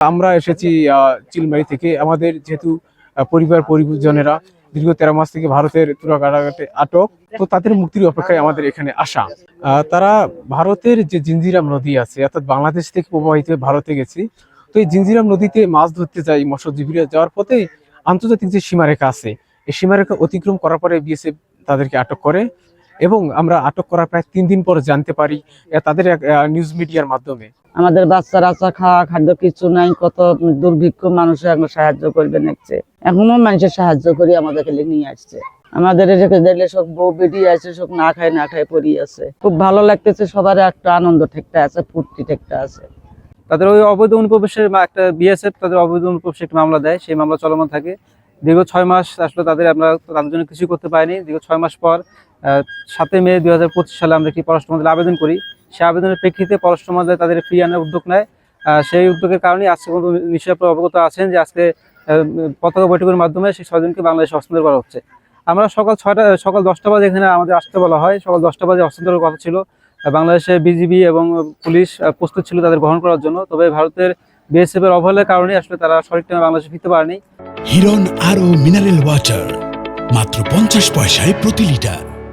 আমরা এসেছি চিলমারি থেকে। আমাদের যেহেতু পরিবার, পরিজনেরা দীর্ঘ তেরো মাস থেকে ভারতের তুরা কারাগারে আটক, তো তাদের মুক্তির অপেক্ষায় আমাদের এখানে আসা। তারা ভারতের যে জিঞ্জিরাম নদী আছে, অর্থাৎ বাংলাদেশ থেকে প্রবাহিত ভারতে গেছি, তো এই জিঞ্জিরাম নদীতে মাছ ধরতে যাই মৎস্যজীবীরা যাওয়ার পথে আন্তর্জাতিক যে সীমারেখা আছে, এই সীমারেখা অতিক্রম করার পরে বিএসএফ তাদেরকে আটক করে এবং আমরা আটক করার প্রায় তিন দিন পর জানতে পারি তাদের এক নিউজ মিডিয়ার মাধ্যমে। আমাদের বাচ্চা রাচ্চা খাওয়া, খাদ্য কিছু নাই, কত দুর্ভিক্ষ মানুষ এখন সাহায্য করবে দেখছে এখনও মানুষের সাহায্য করি আমাদের খালি নিয়ে আসছে। আমাদের দেখলে সব বউ বেরিয়ে আছে সব না খায় না খায় পড়ি আছে খুব ভালো লাগতেছে, সবার একটা আনন্দ ঠেকটা আছে, ফুর্তি ঠেকটা আছে। তাদের ওই অবৈধ অনুপ্রবেশের একটা বিএসএফ, তাদের অবৈধ অনুপ্রবেশের একটা মামলা দেয়, সেই মামলা চলমান থাকে। দীর্ঘ ছয় মাস আসলে তাদের আমরা তাদের জন্য কিছু করতে পারিনি। দীর্ঘ ছয় মাস পর সাতই মে দুই হাজার পঁচিশ সালে আমরা একটি পররাষ্ট্র মন্ত্রণালয়ে আবেদন করি। সেই আবেদনের প্রেক্ষিতে পররাষ্ট্র মন্ত্রণালয় তাদের ফিরিয়ে আনার উদ্যোগ নেয়। সেই উদ্যোগের কারণে আজকে নিশ্চয়ই আপনারা অবগত আছেন যে আজকে পতাকা বৈঠকের মাধ্যমে সেই ছয়জনকে বাংলাদেশে হস্তান্তর করা হচ্ছে। আমরা সকাল ছয়টা সকাল দশটা বাজে এখানে আমাদের আসতে বলা হয়। সকাল দশটা বাজে হস্তান্তরের কথা ছিল। বাংলাদেশে বিজিবি এবং পুলিশ প্রস্তুত ছিল তাদের গ্রহণ করার জন্য। তবে ভারতের বিএসএফ এর অবহেলার কারণে আসলে তারা সঠিক টাইমে বাংলাদেশে ফিরতে পারেনি। হিরন আরও মিনারেল ওয়াটার, মাত্র পঞ্চাশ পয়সায় প্রতি লিটার।